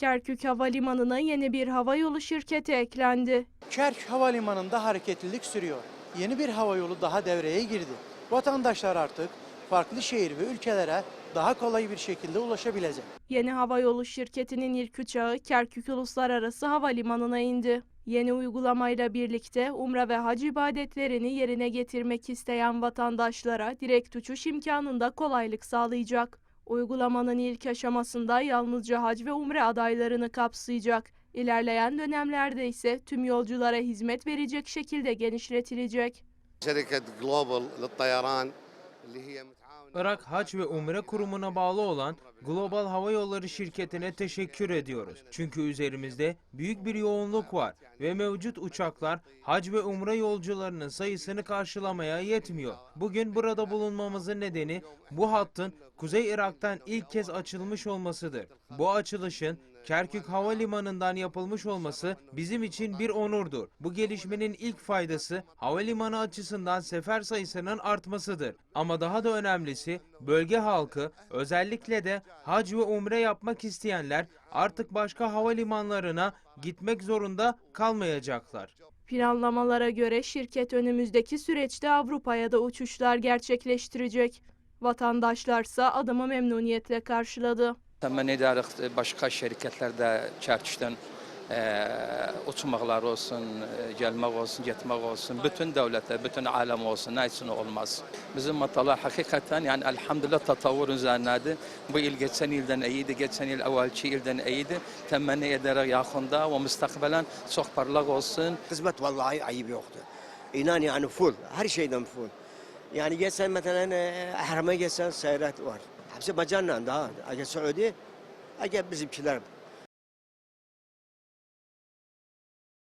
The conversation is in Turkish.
Kerkük Havalimanı'na yeni bir havayolu şirketi eklendi. Kerkük Havalimanı'nda hareketlilik sürüyor. Yeni bir havayolu daha devreye girdi. Vatandaşlar artık farklı şehir ve ülkelere daha kolay bir şekilde ulaşabilecek. Yeni havayolu şirketinin ilk uçağı Kerkük Uluslararası Havalimanı'na indi. Yeni uygulamayla birlikte umre ve hac ibadetlerini yerine getirmek isteyen vatandaşlara direkt uçuş imkanında kolaylık sağlayacak. Uygulamanın ilk aşamasında yalnızca hac ve umre adaylarını kapsayacak. İlerleyen dönemlerde ise tüm yolculara hizmet verecek şekilde genişletilecek. Irak Hac ve Umre Kurumu'na bağlı olan Global Hava Yolları şirketine teşekkür ediyoruz. Çünkü üzerimizde büyük bir yoğunluk var ve mevcut uçaklar hac ve umre yolcularının sayısını karşılamaya yetmiyor. Bugün burada bulunmamızın nedeni bu hattın Kuzey Irak'tan ilk kez açılmış olmasıdır. Bu açılışın Kerkük Havalimanı'ndan yapılmış olması bizim için bir onurdur. Bu gelişmenin ilk faydası havalimanı açısından sefer sayısının artmasıdır. Ama daha da önemlisi bölge halkı özellikle de hac ve umre yapmak isteyenler artık başka havalimanlarına gitmek zorunda kalmayacaklar. Planlamalara göre şirket önümüzdeki süreçte Avrupa'ya da uçuşlar gerçekleştirecek. Vatandaşlarsa adımı memnuniyetle karşıladı. Təmənnə edirik başqa şirkətlərdə Çərkişdən e, uçmaqlar olsun, e, gəlmək olsun, getmək olsun, bütün dövlətlər, bütün aləm olsun, nə üçün olmaz. Bizim matalar həqiqətən yəni elhamdülillah tatavvur üzərindədir. Bu il geçən ildən iyiydi, geçən il əvvəlki ildən iyiydi. Təmənni edərək yaxında və müstəqbələn çox parlaq olsun. Hizmet vallahi ayıp yoktu. İnan yani full. Her şeyden full. Yani geçsen mesela e, Ehrem'e geçsen seyret var. Hepsi bacanla daha. Eğer Suudi, eğer bizimkiler